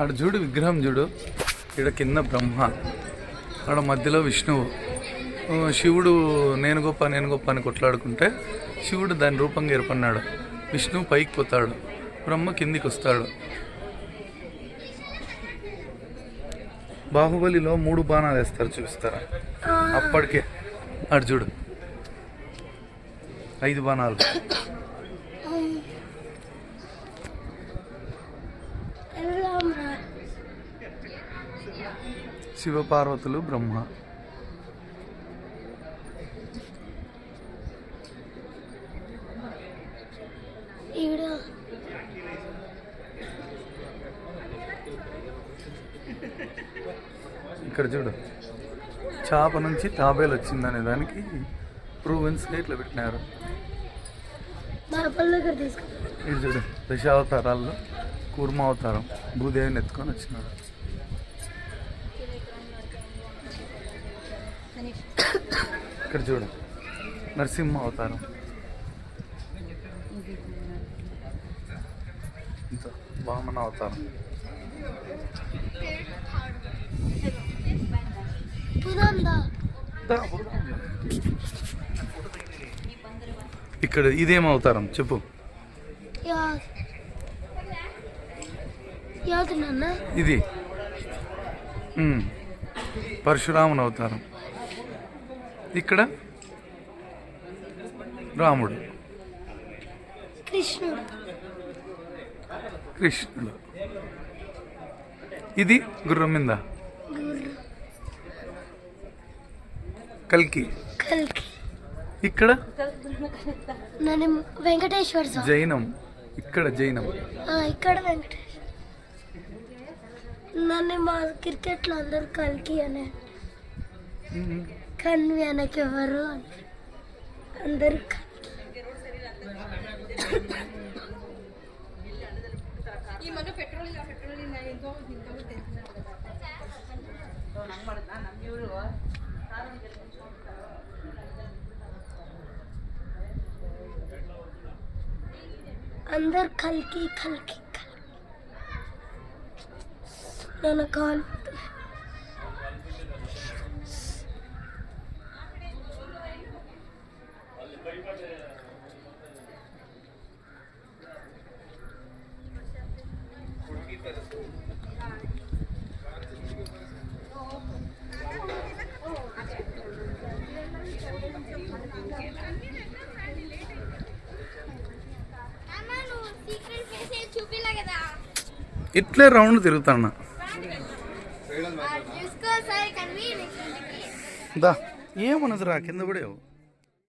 ఆడ చూడు విగ్రహం చూడు. ఇక్కడ కింద బ్రహ్మ ఆడ మధ్యలో విష్ణువు. శివుడు నేను గొప్ప నేను గొప్ప అని కొట్లాడుకుంటే శివుడు దాని రూపంగా ఏర్పడినాడు. విష్ణువు పైకి పోతాడు. బ్రహ్మ కిందికి వస్తాడు. బాహుబలిలో మూడు బాణాలు వేస్తారు చూపిస్తారా? అప్పటికే. అటు చూడు. ఐదు బాణాలు. శివపార్వతులు బ్రహ్మ. ఇక్కడ చూడు. చేప నుంచి తాబేలు వచ్చిందనే దానికి ప్రూవెన్స్గా ఇట్లా పెట్టినారు. ఇది చూడు దశావతారాల్లో కూర్మ అవతారం భూదేవిని ఎత్తుకొని వచ్చినాడు ఇక్కడ చూడు. నరసింహ అవతారం. వామన అవతారం. ఇక్కడ ఇదేం అవతారం? చెప్పు. ఇది. పరశురాముని అవతారం. ఇక్కడ? రాముడు. కృష్ణుడు. కృష్ణుడు. ఇది గుర్రం మీద? కల్కి. కల్కి. ఇక్కడ? వెంకటేశ్వర జైనం. ఇక్కడ జైనం. ఇక్కడ వెంకటేశ్వర. నన్ను మా క్రికెట్లో అందరు కల్కి అనే. கண் எனக்கு வரும் அந்த अंदर खलकी खलकी खलकी मैंने कॉल ఇట్లే రౌండ్ తిరుగుతాను దా ఏమన్నది రా కింద పడేవు.